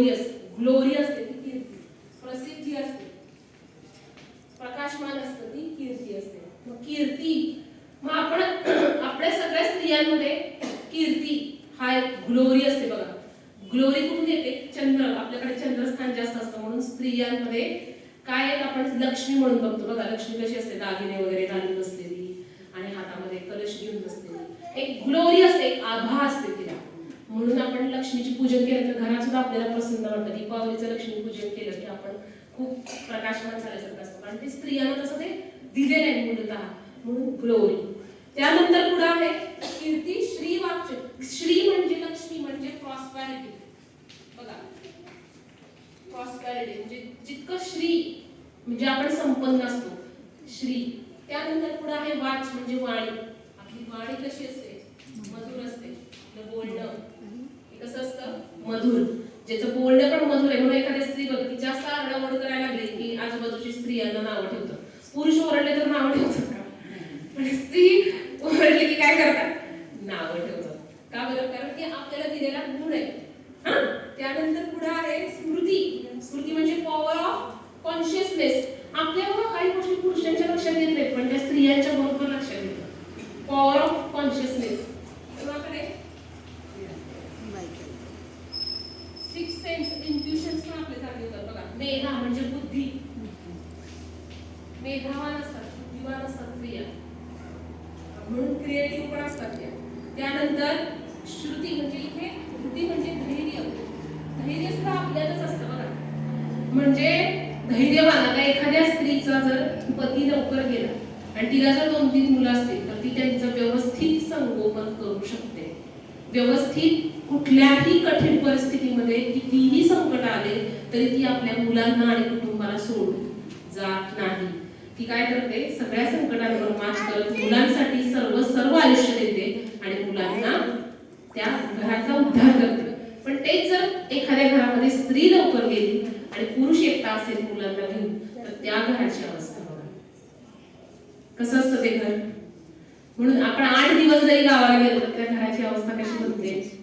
Glorious glory असते ती कीर्ती. प्रसिद्धी असते. प्रकाशमान असतं ती कीर्ती असते. मग कीर्ती मग आपण आपल्या सगळ्या स्त्रियांमध्ये कीर्ती हा ग्लोरी असते बघा. ग्लोरी कुठून येते? चंद्र. आपल्याकडे चंद्रस्थान जास्त असतं म्हणून स्त्रियांमध्ये काय आहे? आपण लक्ष्मी म्हणून बघतो बघा. लक्ष्मी कशी असते? दागिने वगैरे घालून बसलेली आणि हातामध्ये कलश घेऊन बसलेली. एक ग्लोरी असते एक आभा असते. लक्ष्मीची पूजन केलं तर घरात सुद्धा आपल्याला प्रसन्न वाटतं. दीपावलीचं लक्ष्मी पूजन केलं की आपण खूप प्रकाशमान झाल्यासारखं असतं. कारण ते स्त्रियांना तसं ते दिलेलं आहे मूलतः. म्हणून ग्लोरी त्यानंतर पुढे आहे कीर्ती श्री वाक्य श्री म्हणजे लक्ष्मी म्हणजे प्रॉस्पॅरिटी बघा. प्रॉस्पॅरिटी म्हणजे जितकं श्री म्हणजे आपण संपन्न असतो. श्री. त्यानंतर पुढे आहे वाच म्हणजे वाणी. आपली वाणी कशी असते? मधुर असते. बोलणं. कसं असतं? मधुर. ज्याचं बोलणं पण मधुर आहे. म्हणून एखादी स्त्री बघ ती जास्त आरडाओरड करायला लागली की आजूबाजूची स्त्रियांना नावं ठेवतं. पुरुष ओरडले तर नावं ठेवतात का पण स्त्री ओरडली की काय करतात नावं ठेवतात का बरं कारण की आपल्याला दिलेला गुण आहे हा त्यानंतर पुढे आहे स्मृती स्मृती म्हणजे पॉवर ऑफ कॉन्शियसनेस आपल्या बघा काही गोष्टी पुरुषांच्या लक्षात येत नाहीत पण त्या स्त्रियांच्या बरोबर लक्षात येतात power of consciousness six sense intuitions पण आपले चांगले होतात बघा मेधा म्हणजे बुद्धी मेधावान असतात बुद्धिमान असतात क्रिया म्हणून क्रिएटिव्ह पण असतात त्या त्यानंतर श्रुती म्हणजे इथे कृती म्हणजे धैर्य. धैर्य सुद्धा आपल्यातच असतं बघा म्हणजे धैर्यवान आता एखाद्या स्त्रीचा जर पती लवकर गेला आणि तिला जर दोन तीन मुलं असतील तर ती त्यांचं व्यवस्थित संगोपन करू शकते. व्यवस्थित कुठल्याही कठीण परिस्थितीमध्ये कितीही संकट आले तरी ती आपल्या मुलांना आणि कुटुंबाला सोडून जात नाही. ती काय करते? सगळ्या संकटांवर मात करत मुलांसाठी सर्व सर्व आयुष्य देते आणि मुलांना त्या घराचा उद्धार करते. पण तेच जर एखाद्या घरामध्ये स्त्री लवकर गेली आणि पुरुष एकटा असेल मुलांना घेऊन तर त्या घराची अवस्था बघा. कसं असतं ते घर? म्हणून आपण आठ दिवस जरी गावाला गेलो तर त्या घराची अवस्था कशी होते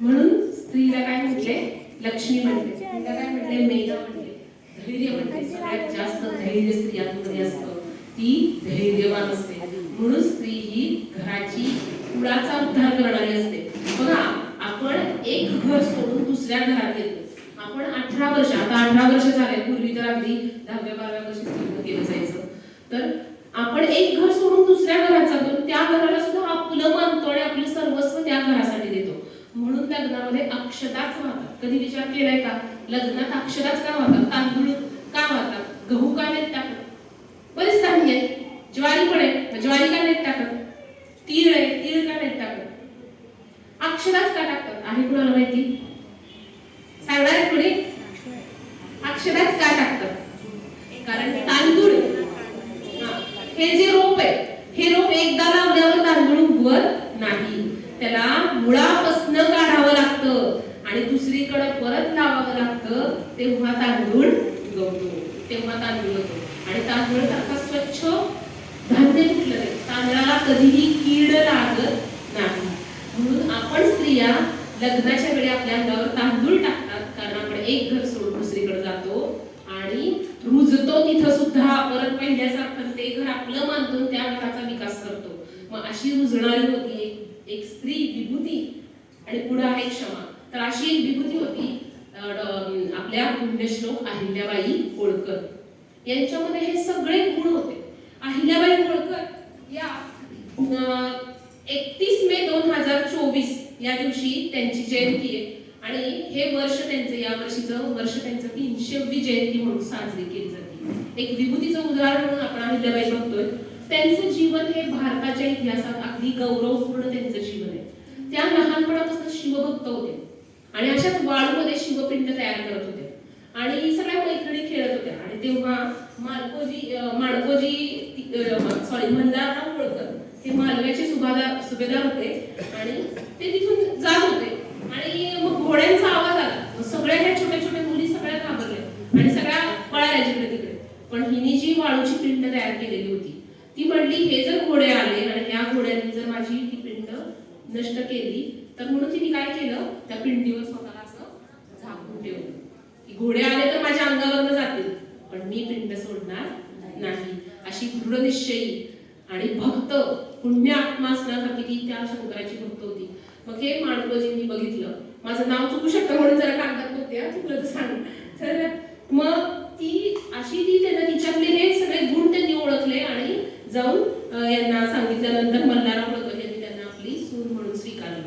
म्हणून स्त्रीला काय म्हटले लक्ष्मी म्हटले काय म्हटले मेघा म्हटले धैर्य म्हटले सगळ्यात जास्त धैर्य स्त्रियांमध्ये असतं. ती धैर्यवान असते. म्हणून स्त्री ही घराची कुळाचा उद्धार करणारी असते. बघा आपण एक घर सोडून दुसऱ्या घरात येतो आपण अठरा वर्ष आता अठरा वर्ष झाले पूर्वी तर अगदी दहाव्या बाराव्या वर्षी लग्न केलं जायचं. तर आपण एक घर सोडून दुसऱ्या घरात जातो. त्या घराला सुद्धा आपलं मानतो आणि आपलं सर्वस्व त्या घरासाठी देतो. म्हणून लग्नामध्ये अक्षताच वाहतात. कधी विचार केलाय का? लग्नात अक्षराच का वाहतात तांदूळ का वाहतात गहू का नाहीत टाकत? बरेच धान्य आहे ज्वारी पण आहे ज्वारी का नाहीत टाकत? तीळ आहे तीळ का नाहीत टाकत? अक्षराच का टाकतात? आहे कुणाला माहिती? सांगणार कुणी का टाकतात? कारण तांदूळ. हे. जे रोप आहे हे रोप एकदा लावल्यावर तांदूळ उगवत नाही. त्याला मुळापासनं काढावं लागतं. आणि दुसरीकडे परत लावावं लागतं तेव्हा तांदूळ उगवतो तेव्हा तांदूळ होतो आणि तांदूळ सारखा स्वच्छ धान्य कुठलं नाही तांदळाला कधीही कीड लागत नाही. म्हणून आपण स्त्रिया लग्नाच्या वेळी आपल्या अंगावर तांदूळ टाकतात कारण आपण एक घर सोडून दुसरीकडे जातो आणि रुजतो तिथं सुद्धा परत पहिल्यासारखं ते घर आपलं मानतो त्या घराचा विकास करतो. मग अशी रुजणारी होती एक स्त्री विभूती आणि पुढे आहे क्षमा. तर अशी एक विभूती होती आपल्या पुण्यश्लोक अहिल्याबाई होळकर. यांच्यामध्ये हे सगळे गुण होते. अहिल्याबाई होळकर या एकतीस मे दोन हजार चोवीस या दिवशी त्यांची जयंती आहे. आणि हे वर्ष त्यांचं या वर्षीचं वर्ष त्यांचं तीनशेवी जयंती म्हणून साजरी केली जाते. एक विभूतीचं उदाहरण म्हणून आपण अहिल्याबाई बघतोय. त्यांचं जीवन हे भारताच्या इतिहासात अगदी गौरवपूर्ण त्यांचं जीवन आहे. त्या लहानपणापासून शिवभक्त होते. आणि अशाच वाळूमध्ये शिवपिंड तयार करत होते. आणि सगळ्या मैत्रिणी खेळत होत्या. आणि तेव्हा मालकोजी माणकोजी सॉरी मंदारराव होळकर हे मालव्याचे सुभेदार सुभेदार होते. आणि ते तिथून जात होते. आणि मग घोड्यांचा आवाज आला. मग सगळ्या ह्या छोट्या छोट्या मुली सगळ्या घाबरल्या आणि सगळ्या पळाल्या जिकडे तिकडे. पण हिने जी वाळूची पिंड तयार केलेली होती ती म्हणली हे जर घोडे आले आणि ह्या घोड्यांनी जर माझी ती पिंड नष्ट केली तर म्हणून तिने काय केलं? त्या पिंडीवर स्वतःला असं घोडे आले तर माझ्या अंगावरनं जातील पण मी पिंड सोडणार नाही. अशी दृढ निश्चयी आणि भक्त पुण्य आत्मा असण्यासारखी ती त्या शंकराची भक्त होती. मग हे माणकोजींनी बघितलं. माझं नाव चुकू शकतं म्हणून जरा कागदात बघते चुकलं तर सांग. तर मग ती अशी ती त्यांना तिच्यातले हे सगळे गुण त्यांनी ओळखले आणि जाऊन यांना सांगितल्यानंतर मल्हारराव होळकर यांनी त्यांना आपली सून म्हणून स्वीकारलं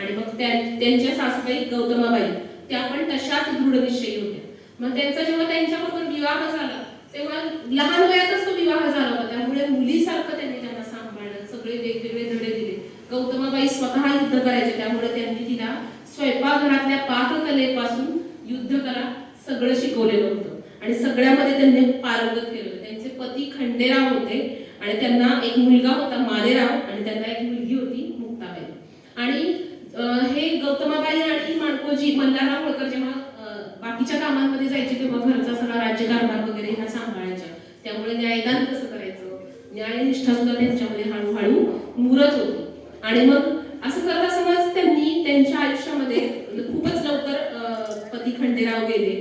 आणि मग त्या- त्यांच्या सासूबाई गौतमाबाई त्या पण तशाच दृढनिश्चयी होत्या. मग त्यांचा जेव्हा त्यांच्याबरोबर विवाह झाला तेव्हा लहान वयातच तो विवाह झाला होता. त्यामुळे मुलीसारखं त्यांनी त्यांना सांभाळलं. सगळे वेगवेगळे धडे दिले. गौतमाबाई स्वतः युद्ध करायचे. त्यामुळे त्यांनी तिला स्वयंपाकघरातल्या पाककलेपासून युद्ध करा सगळं शिकवलेलं होतं. आणि सगळ्यामध्ये त्यांनी पारंगत केलं. त्यांचे पती खंडेराव होते आणि त्यांना एक मुलगा होता मालेराव आणि त्यांना एक मुलगी होती मुक्ताबाई. आणि हे गौतमाबाई आणि माणकोजी मल्हारराव होळकर जेव्हा बाकीच्या कामांमध्ये जायचे तेव्हा घरचा सगळा राज्यकारभार वगैरे ह्या सांभाळायच्या. त्यामुळे न्यायदान कसं करायचं? न्यायनिष्ठा सुद्धा त्यांच्यामध्ये हळूहळू मुरत होती. आणि मग असं करत असतानाच त्यांनी त्यांच्या आयुष्यामध्ये म्हणजे खूपच लवकर पती खंडेराव गेले.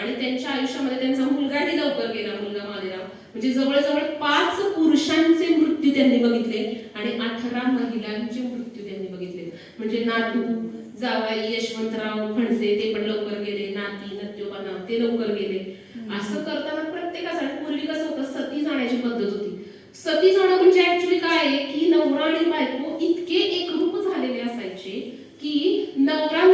आणि त्यांच्या आयुष्यामध्ये त्यांचा मुलगाही लवकर गेला मुलगा मालेराव. म्हणजे जवळजवळ पाच पुरुषांचे मृत्यू त्यांनी बघितले. आणि अठरा महिलांचे मृत्यू म्हणजे नातू जावाई यशवंतराव फणसे ते पण लवकर गेले. नाती नत्योपाना ते लवकर गेले. असं करताना प्रत्येकासाठी पूर्वी कसं होतं? सती जाण्याची पद्धत होती. सती जाणं म्हणजे ऍक्च्युली काय आहे? की नवरा आणि बायको इतके एकरूप झालेले असायचे की नवरा